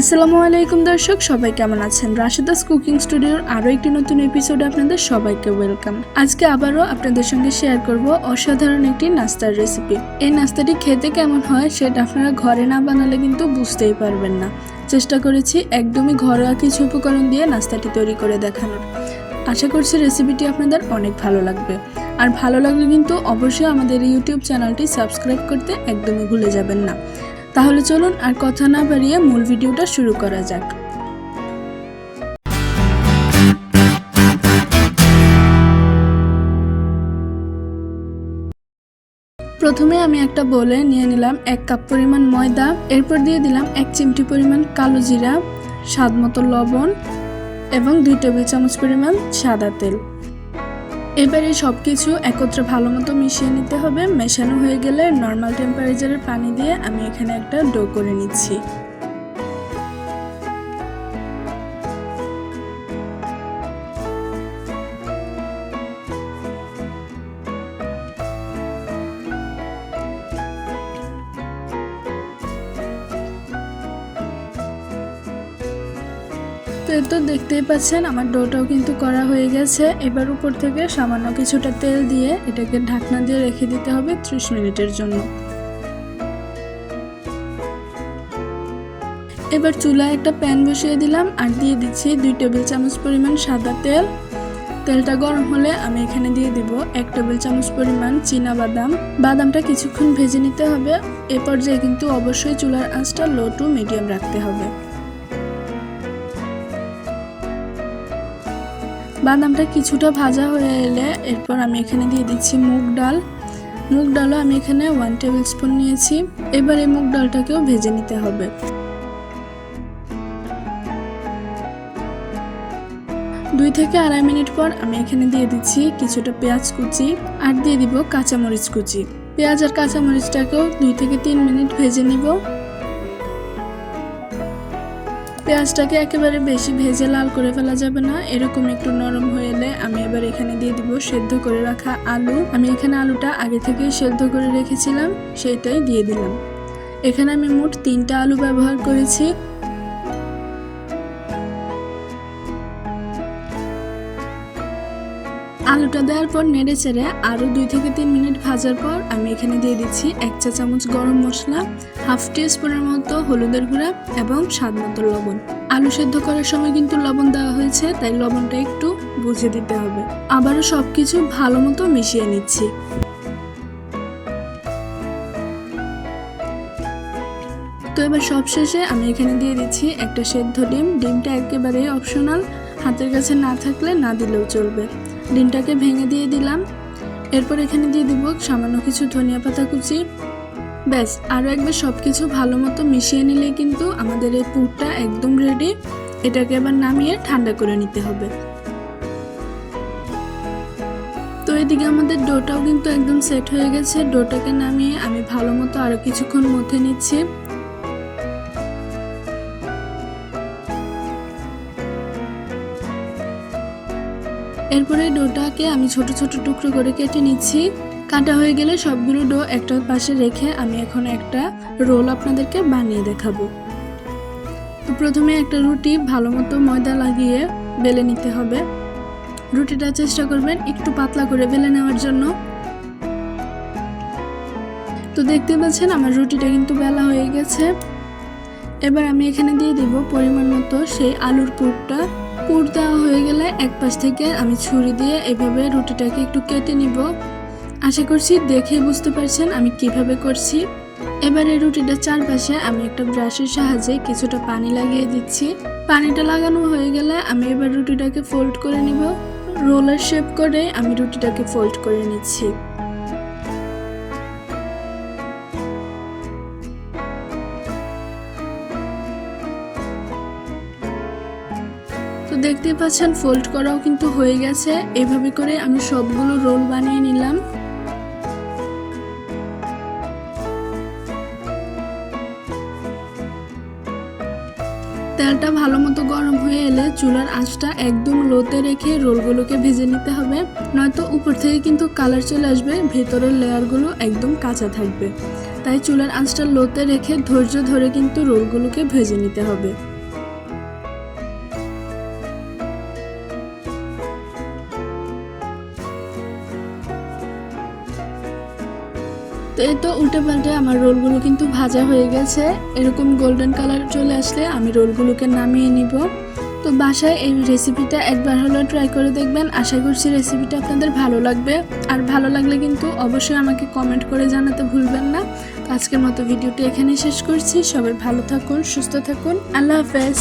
আসসালামু আলাইকুম দর্শক, সবাই কেমন আছেন? রাশেদাস কুকিং স্টুডিওর আরও একটি নতুন এপিসোডে আপনাদের সবাইকে ওয়েলকাম আজকে আবারও আপনাদের সঙ্গে শেয়ার করব অসাধারণ একটি নাস্তার রেসিপি এই নাস্তাটি খেতে কেমন হয় সেটা আপনারা ঘরে না বানালে কিন্তু বুঝতেই পারবেন না। চেষ্টা করেছি একদমই ঘরোয়া কিছু উপকরণ দিয়ে নাস্তাটি তৈরি করে দেখানোর। আশা করছি রেসিপিটি আপনাদের অনেক ভালো লাগবে। আর ভালো লাগলে কিন্তু অবশ্যই আমাদের ইউটিউব চ্যানেলটি সাবস্ক্রাইব করতে একদমই ভুলে যাবেন না। তাহলে চলুন আর কথা না বাড়িয়ে মূল ভিডিওটা শুরু করা যাক। প্রথমে আমি একটা বলে নিয়ে নিলাম এক কাপ পরিমাণ ময়দা, এরপর দিয়ে দিলাম এক চিমটি পরিমাণ কালো জিরা, স্বাদ মতো লবণ এবং দুই টেবিল চামচ পরিমাণ সাদা তেল। এবারে সব কিছু একত্রে ভালো মতো মিশিয়ে নিতে হবে। মেশানো হয়ে গেলে নর্মাল টেম্পারেচারের পানি দিয়ে আমি এখানে একটা ডো করে নিচ্ছি। তো এই তো দেখতেই পাচ্ছেন, আমার ডোটাও কিন্তু করা হয়ে গেছে। এবার উপর থেকে সামান্য কিছুটা তেল দিয়ে এটাকে ঢাকনা দিয়ে রেখে দিতে হবে ত্রিশ মিনিটের জন্য। এবার চুলায় একটা প্যান বসিয়ে দিলাম আর দিয়ে দিচ্ছি দুই টেবিল চামচ পরিমাণ সাদা তেল। তেলটা গরম হলে আমি এখানে দিয়ে দিব এক টেবিল চামচ পরিমাণ চীনা বাদাম। বাদামটা কিছুক্ষণ ভেজে নিতে হবে, এ পর্যায়ে কিন্তু অবশ্যই চুলার আঁচটা লো টু মিডিয়াম রাখতে হবে। বাদামটা কিছুটা ভাজা হয়ে এলে এরপর আমি এখানে দিয়ে দিচ্ছি মুগ ডাল। মুগ ডালও আমি এখানে ওয়ান টেবিল স্পুন নিয়েছি। এবার এই মুগ ডালটাকেও ভেজে নিতে হবে। দুই থেকে আড়াই মিনিট পর আমি এখানে দিয়ে দিচ্ছি কিছুটা পেঁয়াজ কুচি আর দিয়ে দিব কাঁচামরিচ কুচি। পেঁয়াজ আর কাঁচামরিচটাকেও দুই থেকে তিন মিনিট ভেজে নিব। পেঁয়াজটাকে একেবারে বেশি ভেজে লাল করে ফেলা যাবে না। এরকম একটু নরম হয়ে এলে আমি এবার এখানে দিয়ে দিব সেদ্ধ করে রাখা আলু। আমি এখানে আলুটা আগে থেকে সেদ্ধ করে রেখেছিলাম, সেইটাই দিয়ে দিলাম। এখানে আমি মোট তিনটা আলু ব্যবহার করেছি। আলুটা দেওয়ার পর নেড়ে চেড়ে আরও দুই থেকে তিন মিনিট ভাজার পর আমি এখানে দিয়ে দিচ্ছি এক চা চামচ গরম মশলা, হাফ টি স্পুনের মতো হলুদের গুঁড়া এবং স্বাদ মতো লবণ। আলু সেদ্ধ করার সময় কিন্তু লবণ দেওয়া হয়েছে, তাই লবণটা একটু বুঝে দিতে হবে। আবারও সব কিছু ভালো মতো মিশিয়ে নিচ্ছি। তো এবার সবশেষে আমি এখানে দিয়ে দিচ্ছি একটা সেদ্ধ ডিম। ডিমটা একেবারেই অপশনাল হাতের কাছে না থাকলে না দিলেও চলবে। ডিমটাকে ভেঙে দিয়ে দিলাম। এরপর এখানে দিয়ে দিব সামান্য কিছু ধনিয়া পাতা কুচি। ব্যাস আরও একবার সব কিছু ভালো মতো মিশিয়ে নিলে কিন্তু আমাদের এই পুরটা একদম রেডি এটাকে আবার নামিয়ে ঠান্ডা করে নিতে হবে। তো এদিকে আমাদের ডোটাও কিন্তু একদম সেট হয়ে গেছে। ডোটাকে নামিয়ে আমি ভালো মতো আরও কিছুক্ষণ মধ্যে নিচ্ছি। এরপরে ডোটাকে আমি ছোট ছোট টুকরো করে কেটে নিচ্ছি। কাটা হয়ে গেলে সবগুলো ডো একটা পাশে রেখে আমি এখন একটা রোল আপনাদেরকে বানিয়ে দেখাবো। তো প্রথমে একটা রুটি ভালো মতো ময়দা লাগিয়ে বেলে নিতে হবে। রুটিটা চেষ্টা করবেন একটু পাতলা করে বেলে নেওয়ার জন্য। তো দেখতে পাচ্ছেন আমার রুটিটা কিন্তু বেলা হয়ে গেছে। এবার আমি এখানে দিয়ে দিব পরিমাণ মতো সেই আলুর পুরটা। পুর দেওয়া হয়ে গেলে এক পাশ থেকে আমি ছুরি দিয়ে এভাবে রুটিটাকে একটু কেটে নিব। আশা করছি দেখেই বুঝতে পারছেন আমি কীভাবে করছি। এবার এই রুটিটার চারপাশে আমি একটা ব্রাশের সাহায্যে কিছুটা পানি লাগিয়ে দিচ্ছি। পানিটা লাগানো হয়ে গেলে আমি এবার রুটিটাকে ফোল্ড করে নিব। রোলার শেপ করে আমি রুটিটাকে ফোল্ড করে নিচ্ছি। দেখতে পাচ্ছেন ফোল্ড করাও কিন্তু হয়ে গেছে। এভাবে করে আমি সবগুলো রোল বানিয়ে নিলাম। তেলটা ভালো মতো গরম হয়ে এলে চুলার আঁচটা একদম লোতে রেখে রোলগুলোকে ভেজে নিতে হবে। নয়তো উপর থেকে কিন্তু কালার চলে আসবে, ভেতরের লেয়ারগুলো একদম কাঁচা থাকবে। তাই চুলার আঁচটা লোতে রেখে ধৈর্য ধরে কিন্তু রোলগুলোকে ভেজে নিতে হবে। তো এই তো উল্টে পাল্টে আমার রোলগুলো কিন্তু ভাজা হয়ে গেছে। এরকম গোল্ডেন কালার চলে আসলে আমি রোলগুলোকে নামিয়ে নিব। তো বাসায় এই রেসিপিটা একবার হলেও ট্রাই করে দেখবেন। আশা করছি রেসিপিটা আপনাদের ভালো লাগবে। আর ভালো লাগলে কিন্তু অবশ্যই আমাকে কমেন্ট করে জানাতে ভুলবেন না। আজকের মতো ভিডিওটি এখানে শেষ করছি। সবাই ভালো থাকুন, সুস্থ থাকুন। আল্লাহ হাফেজ।